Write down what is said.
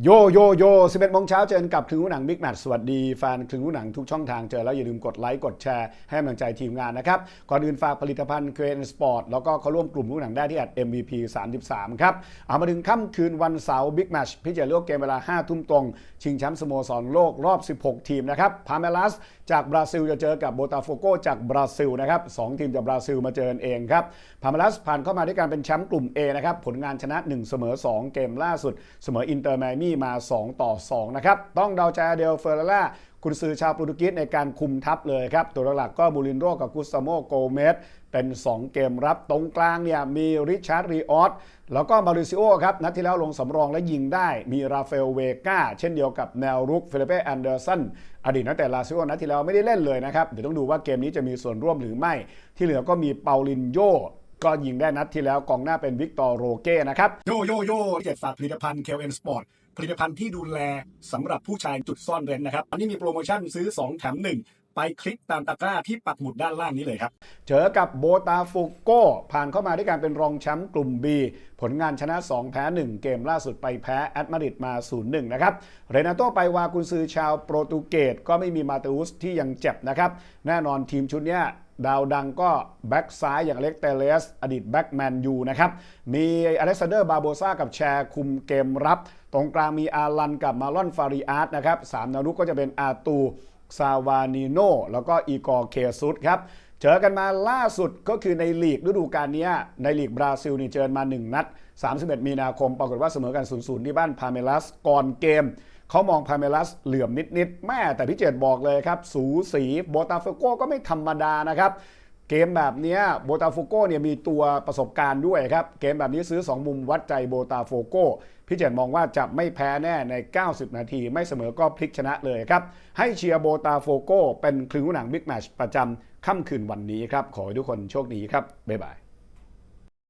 โยโยโย11โมงเช้าเจอกันกับคลึงหูหนังบิ๊กแมทสวัสดีแฟนคลึงหูหนังทุกช่องทางเจอแล้วอย่าลืมกดไลค์กดแชร์ให้กำลังใจทีมงานนะครับ ก่อนอื่นฝากผลิตภัณฑ์เกรนสปอร์ตแล้วก็เข้าร่วมกลุ่มหูหนังได้ที่ MVP 33 ครับ เอามาถึงค่ำคืนวันเสาร์บิ๊กแมทพิจารณาโลกเกมเวลา 5 ทุ่มตรง ชิงแชมป์สโมสรโลกรอบ 16 ทีมนะครับพาเมลัสจากบราซิลจะเจอกับโบตาโฟโกจากบราซิลนะครับสองทีมจากบราซิลมาเจอกันเองครับพาเมลัสผ่านเข้ามาด้วยการเป็นแชมป์กลุ่ม A นะครับผลงานชนะ 1 เสมอ 2 เกมล่าสุดเสมออินเตอร์ไมมี่มา 2 ต่อ 2 นะครับ ต้องเดาใจเดลเฟอร์ล่าคุณซือชาวโปรตุเกสในการคุมทัพเลยครับ ตัวหลักๆก็บูรินโรกับกุสตาโมโกเมสเป็น 2 เกมรับตรงกลางเนี่ยมีริชาร์ดรีออสแล้วก็มาริซิโอครับ นัดที่แล้วลงสำรองและยิงได้ มีราฟาเอลเวกาเช่นเดียวกับแนวรุกฟิลิเป้แอนเดอร์สันอดีตนักเตะลาซิโอนัดที่แล้วไม่ได้เล่นเลยนะครับ เดี๋ยวต้องดูว่าเกมนี้จะมีส่วนร่วมหรือไม่ ที่เหลือก็มีเปาลินโย ก็ยิงได้นัดที่แล้วกองหน้าเป็นวิกตอร์โรเก้นะครับ โยโยโย่เจ็ดฝากผลิตภัณฑ์แคลนสปอร์ตผลิตภัณฑ์ที่ดูแลสำหรับผู้ชายจุดซ่อนเร้นนะครับ อันนี้มีโปรโมชั่นซื้อ 2 แถม 1 ไปคลิกตามตะกร้าที่ปักหมุดด้านล่างนี้เลยครับ เจอกับโบตาฟูโกผ่านเข้ามาด้วยการเป็นรองแชมป์กลุ่ม B ผลงานชนะ 2 แพ้ 1 เกมล่าสุดไปแพ้แอตมาดริดมา 0-1 นะครับ เรนาโตไปวากุนซือชาวโปรตุเกสก็ไม่มีมาเตอุสที่ยังเจ็บนะครับ แน่นอนทีมชุดนี้ดาวดังก็แบ็กซ้ายอย่างเล็กเตเลส อดีตแบ็กแมนยูนะครับ มีอเล็กซานเดอร์บาโบซากับแชร์คุมเกมรับ ตรงกลางมีอารันกับมาลอนฟาริอาร์ตนะครับสามแนวรุกก็จะเป็นอาตู ซาวานิโนแล้วก็อีกอร์เคซุสครับเจอกันมาล่าสุดก็คือในลีกฤดูกาลนี้ในลีกบราซิลนี่เจอมา 1 นัด 31 มีนาคม ปรากฏว่าเสมอกัน 0-0 ที่บ้านพาเมลัสก่อนเกม เขามองพาเมลัสเหลื่อมนิดๆแม่แต่พี่เจตบอกเลยครับ สูสีโบตาเฟโกก็ไม่ธรรมดานะครับ เกมแบบนี้โบตาโฟโกเนี่ยมีตัวประสบการณ์ด้วยครับ เกมแบบนี้ซื้อ 2 มุมวัดใจโบตาโฟโกพี่เจนมองว่าจะไม่แพ้แน่ใน 90 นาที ไม่เสมอก็พลิกชนะเลยครับ ให้เชียร์โบตาโฟโกเป็นคลึงหนังบิ๊กแมชประจำค่ำคืนวันนี้ครับ ขอให้ทุกคนโชคดีครับ บ๊ายบาย